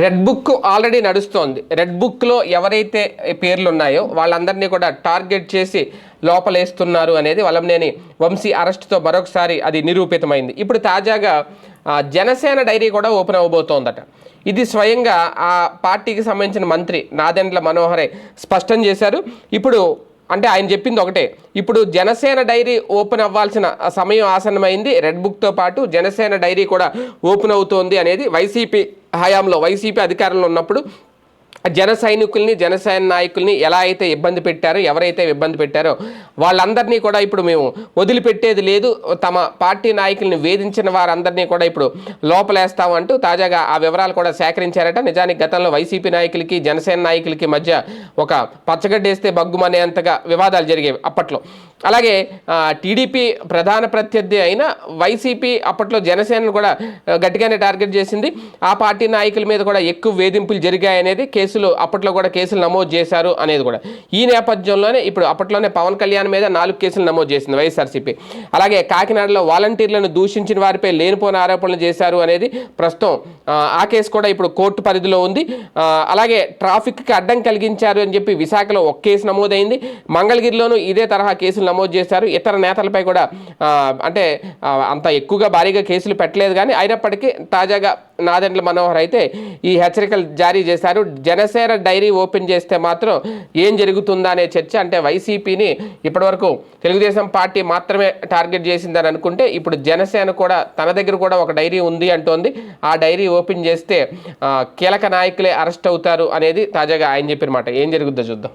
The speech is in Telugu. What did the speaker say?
రెడ్ బుక్ ఆల్రెడీ నడుస్తోంది. రెడ్ బుక్లో ఎవరైతే పేర్లు ఉన్నాయో వాళ్ళందరినీ కూడా టార్గెట్ చేసి లోపలేస్తున్నారు అనేది వలంనేని వంశీ అరెస్ట్తో మరొకసారి అది నిరూపితమైంది. ఇప్పుడు తాజాగా జనసేన డైరీ కూడా ఓపెన్ అవ్వబోతోందట ఇది స్వయంగా ఆ పార్టీకి సంబంధించిన మంత్రి నాదెండ్ల మనోహరే స్పష్టం చేశారు. ఇప్పుడు అంటే ఆయన చెప్పింది ఒకటే. ఇప్పుడు జనసేన డైరీ ఓపెన్ అవ్వాల్సిన సమయం ఆసన్నమైంది. రెడ్ బుక్తో పాటు జనసేన డైరీ కూడా ఓపెన్ అవుతోంది అనేది వైసీపీ హయాంలో వైసీపీ అధికారంలో ఉన్నప్పుడు జన సైనికుల్ని జనసేన నాయకుల్ని ఎలా అయితే ఇబ్బంది పెట్టారో ఎవరైతే ఇబ్బంది పెట్టారో వాళ్ళందరినీ కూడా ఇప్పుడు మేము వదిలిపెట్టేది లేదు. తమ పార్టీ నాయకుల్ని వేధించిన వారందరినీ కూడా ఇప్పుడు లోపలేస్తాం అంటూ తాజాగా ఆ వివరాలు కూడా సేకరించారట. నిజానికి గతంలో వైసీపీ నాయకులకి జనసేన నాయకులకి మధ్య ఒక పచ్చగడ్డేస్తే బగ్గుమనేంతగా వివాదాలు జరిగేవి అప్పట్లో. అలాగే టీడీపీ ప్రధాన ప్రత్యర్థి అయిన వైసీపీ అప్పట్లో జనసేనను కూడా గట్టిగానే టార్గెట్ చేసింది. ఆ పార్టీ నాయకుల మీద కూడా ఎక్కువ వేధింపులు జరిగాయనేది కేసులు అప్పట్లో కూడా కేసులు నమోదు చేశారు అనేది కూడా. ఈ నేపథ్యంలోనే ఇప్పుడు అప్పట్లోనే పవన్ కళ్యాణ్ మీద నాలుగు కేసులు నమోదు చేసింది వైఎస్ఆర్సీపీ. అలాగే కాకినాడలో వాలంటీర్లను దూషించిన వారిపై లేనిపోని ఆరోపణలు చేశారు అనేది ప్రస్తుతం ఆ, కేసు కూడా ఇప్పుడు కోర్టు పరిధిలో ఉంది. అలాగే ట్రాఫిక్కి అడ్డం కలిగించారు అని చెప్పి విశాఖలో ఒక కేసు నమోదైంది. మంగళగిరిలోనూ ఇదే తరహా కేసులు నమోదు చేశారు. ఇతర నేతలపై కూడా అంటే అంత ఎక్కువగా భారీగా కేసులు పెట్టలేదు కానీ అయినప్పటికీ తాజాగా నాదెండ్ల మనోహర్ అయితే ఈ హెచ్చరికలు జారీ చేశారు. జనసేన డైరీ ఓపెన్ చేస్తే మాత్రం ఏం జరుగుతుందా అనే చర్చ అంటే వైసీపీని ఇప్పటివరకు తెలుగుదేశం పార్టీ మాత్రమే టార్గెట్ చేసిందని అనుకుంటే ఇప్పుడు జనసేన కూడా తన దగ్గర కూడా ఒక డైరీ ఉంది అంటోంది. ఆ డైరీ ఓపెన్ చేస్తే కీలక నాయకులే అరెస్ట్ అవుతారు అనేది తాజాగా ఆయన చెప్పిన మాట. ఏం జరుగుద్దో చూద్దాం.